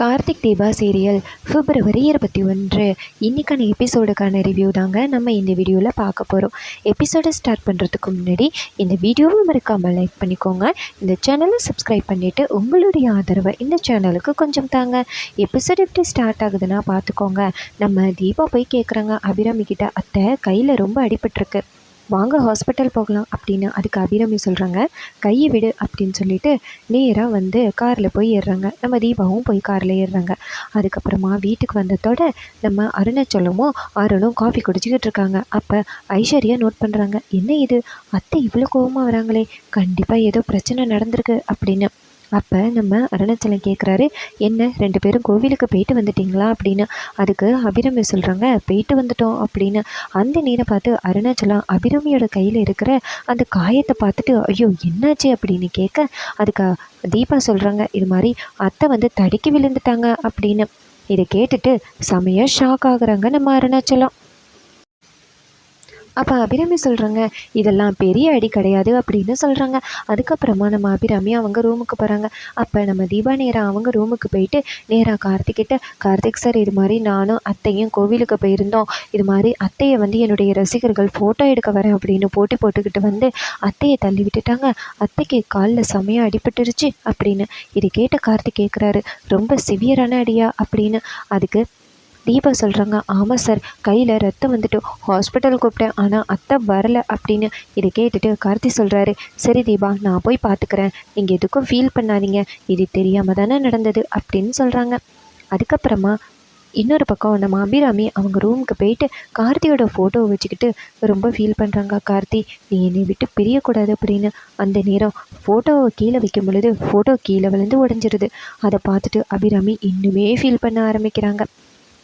Karthik Deepa serial பிப்ரவரி இருபத்தி ஒன்று. இன்றைக்கான எபிசோடுக்கான ரிவ்யூ தாங்க நம்ம இந்த வீடியோவில் பார்க்க போகிறோம் எபிசோடை ஸ்டார்ட் பண்ணுறதுக்கு முன்னாடி இந்த வீடியோவை மறக்காமல் லைக் பண்ணிக்கோங்க. இந்த சேனலை சப்ஸ்கிரைப் பண்ணிவிட்டு உங்களுடைய ஆதரவை இந்த சேனலுக்கு கொஞ்சம் தாங்க. எபிசோட் எப்படி ஸ்டார்ட் ஆகுதுன்னா பார்த்துக்கோங்க. நம்ம தீபா போய் கேட்குறாங்க அபிராமி கிட்ட அத்தை கையில் ரொம்ப அடிபட்டிருக்கு. வாங்க ஹாஸ்பிட்டல் போகலாம் அப்படின்னு அதுக்கு அபிராமி சொல்கிறாங்க கையை விடு அப்படின்னு சொல்லிட்டு நேராக வந்து காரில் போய் ஏறுறாங்க. நம்ம தீபாவும் போய் காரில் ஏறுறாங்க. அதுக்கப்புறமா வீட்டுக்கு வந்ததோட நம்ம அருணாச்சலமும் அருணும் காஃபி குடிச்சிக்கிட்டு இருக்காங்க. அப்போ ஐஸ்வர்யா நோட் பண்ணுறாங்க என்ன இது? அத்தை இவ்வளோ கோவமாக வராங்களே. கண்டிப்பாக ஏதோ பிரச்சனை நடந்திருக்கு அப்படின்னு. அப்போ நம்ம அருணாச்சலம் கேட்குறாரு என்ன ரெண்டு பேரும் கோவிலுக்கு போயிட்டு வந்துட்டிங்களா? அப்படின்னு. அதுக்கு அபிரமி சொல்கிறாங்க போயிட்டு வந்துட்டோம் அப்படின்னு. அந்த நேரம் பார்த்து அருணாச்சலம் அபிரமியோட கையில் இருக்கிற அந்த காயத்தை பார்த்துட்டு ஐயோ என்னாச்சு? அப்படின்னு கேட்க அதுக்கு தீபா சொல்கிறாங்க இது மாதிரி அத்தை வந்து தடுக்கி விழுந்துட்டாங்க அப்படின்னு. இதை கேட்டுட்டு செமையாக ஷாக் ஆகுறாங்க நம்ம அருணாச்சலம். அப்போ அபிராமி சொல்கிறாங்க இதெல்லாம் பெரிய அடி கிடையாது அப்படின்னு சொல்கிறாங்க அதுக்கப்புறமா நம்ம அபிராமி அவங்க ரூமுக்கு போகிறாங்க அப்போ நம்ம தீபா நேராக அவங்க ரூமுக்கு போயிட்டு நேராக கார்த்திக்கிட்ட கார்த்திக் சார் இது மாதிரி நானும் அத்தையும் கோவிலுக்கு போயிருந்தோம். இது மாதிரி அத்தையை வந்து என்னுடைய ரசிகர்கள் ஃபோட்டோ எடுக்க வரேன் அப்படின்னு போட்டி போட்டுக்கிட்டு வந்து அத்தையை தள்ளி விட்டுட்டாங்க. அத்தைக்கு காலில் செமையாக அடிபட்டுருச்சு அப்படின்னு இது கேட்ட கார்த்திக் கேட்குறாரு ரொம்ப சிவியரான அடியா அப்படின்னு அதுக்கு தீபா சொல்கிறாங்க ஆமாம் சார் கையில் ரத்தம் வந்துட்டு ஹாஸ்பிட்டல் கூப்பிட்டேன். ஆனால் அத்தை வரலை அப்படின்னு இதை கேட்டுட்டு கார்த்தி சொல்கிறாரு சரி தீபா நான் போய் பார்த்துக்கிறேன் நீங்கள் எதுக்கும் ஃபீல் பண்ணாதீங்க. இது தெரியாமல் தானே நடந்தது அப்படின்னு சொல்கிறாங்க அதுக்கப்புறமா இன்னொரு பக்கம் நம்ம அபிராமி அவங்க ரூமுக்கு போயிட்டு கார்த்தியோட ஃபோட்டோவை வச்சுக்கிட்டு ரொம்ப ஃபீல் பண்ணுறாங்க கார்த்தி நீ என்னை விட்டு பிரியக்கூடாது அப்படின்னு அந்த நேரம் ஃபோட்டோவை கீழே வைக்கும் பொழுது ஃபோட்டோ கீழே விழுந்து உடஞ்சிருது. அதை பார்த்துட்டு அபிராமி இன்னுமே ஃபீல் பண்ண ஆரம்பிக்கிறாங்க.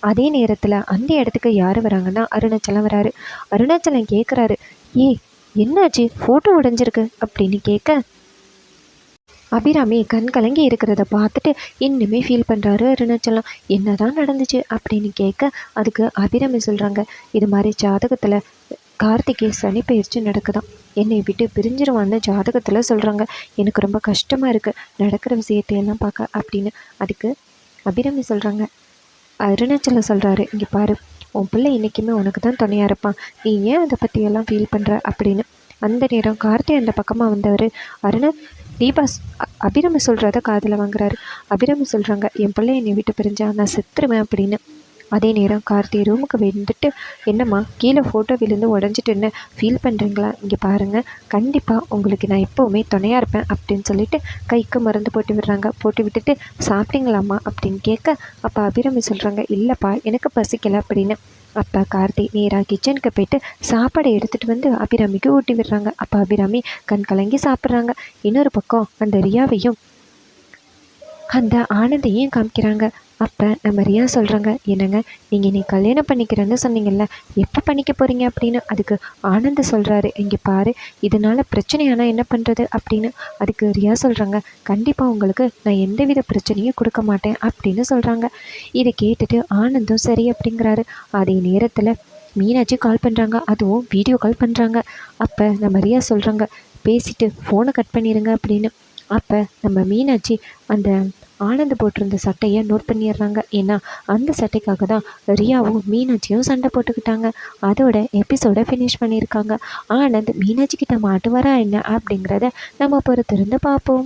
அதே நேரத்தில் அந்த இடத்துக்கு யார் வராங்கன்னா அருணாச்சலம் வராரு. அருணாச்சலம் கேட்குறாரு ஏ என்னாச்சு? ஃபோட்டோ உடைஞ்சிருக்கு. அப்படின்னு கேட்க அபிராமி கண் கலங்கி இருக்கிறத பார்த்துட்டு இன்னுமே ஃபீல் பண்ணுறாரு அருணாச்சலம். என்ன தான் நடந்துச்சு அப்படின்னு கேட்க அதுக்கு அபிராமி சொல்கிறாங்க இது மாதிரி ஜாதகத்தில் கார்த்திகை சனி பயிற்சி நடக்குதான் என்னை விட்டு பிரிஞ்சிருவான்னு ஜாதகத்தில் சொல்கிறாங்க எனக்கு ரொம்ப கஷ்டமாக இருக்குது நடக்கிற விஷயத்தையெல்லாம் பார்க்க அப்படின்னு அதுக்கு அபிராமி சொல்கிறாங்க அருணாச்சலம் சொல்கிறாரு இங்கே பாரு உன் பிள்ளை என்றைக்குமே உனக்கு தான் துணையாக இருப்பான். நீ ஏன் அதை பற்றியெல்லாம் ஃபீல் பண்ணுற அப்படின்னு. அந்த நேரம் கார்த்தி அந்த பக்கமாக வந்தவர் அருணா தீபாஸ் அபிரம சொல்கிறத காதில் வாங்குறாரு. அபிரம சொல்கிறாங்க என் பிள்ளை என்னை விட்டு பிரிஞ்சா நான் செத்துருவேன் அப்படின்னு. அதே நேரம் கார்த்தி ரூமுக்கு வந்துட்டு என்னம்மா கீழே ஃபோட்டோ விழுந்து உடஞ்சிட்டுன்னு ஃபீல் பண்ணுறீங்களா இங்கே பாருங்கள் கண்டிப்பாக உங்களுக்கு நான் எப்போவுமே துணையாக இருப்பேன் அப்படின்னு சொல்லிட்டு கைக்கு மருந்து போட்டு விடுறாங்க. போட்டு விட்டுட்டு சாப்பிட்டீங்களாம்மா? அப்படின்னு கேட்க அப்போ அபிராமி சொல்கிறாங்க இல்லைப்பா எனக்கு பசிக்கலை அப்படின்னு. அப்போ கார்த்தி நேராக கிச்சனுக்கு போயிட்டு சாப்பாடை எடுத்துகிட்டு வந்து அபிராமிக்கு ஊட்டி விடுறாங்க. அப்போ அபிராமி கண் கலங்கி சாப்பிட்றாங்க. இன்னொரு பக்கம் அந்த ரியாவையும் அந்த ஆனந்தையும் காமிக்கிறாங்க. அப்போ நம்ம ரியா சொல்கிறாங்க என்னங்க நீங்கள் நீ கல்யாணம் பண்ணிக்கிறேன்னு சொன்னீங்கல்ல எப்போ பண்ணிக்க போகிறீங்க அப்படின்னு அதுக்கு ஆனந்த் சொல்கிறாரு இங்கே பாரு இதனால் பிரச்சனையானால் என்ன பண்ணுறது அப்படின்னு அதுக்கு ரியா சொல்கிறாங்க கண்டிப்பாக உங்களுக்கு நான் எந்தவித பிரச்சனையும் கொடுக்க மாட்டேன் அப்படின்னு சொல்கிறாங்க இதை கேட்டுட்டு ஆனந்தும் சரி அப்படிங்கிறாரு. அதே நேரத்தில் மீனாட்சி கால் பண்ணுறாங்க அதுவும் வீடியோ கால் பண்ணுறாங்க அப்போ நம்ம ரியா சொல்கிறாங்க பேசிட்டு ஃபோனை கட் பண்ணிடுங்க அப்படின்னு. அப்போ நம்ம மீனாட்சி அந்த ஆனந்த் போட்டிருந்த சட்டையை நோட் பண்ணிடுறாங்க. ஏன்னா அந்த சட்டைக்காக தான் ரியாவும் மீனாட்சியும் சண்டை போட்டுக்கிட்டாங்க. அதோட எபிசோடை ஃபினிஷ் பண்ணியிருக்காங்க. ஆனந்த் மீனாட்சி கிட்ட மாட்டுவாரா என்ன? அப்படிங்கிறத நம்ம பொறுத்திருந்து பார்ப்போம்.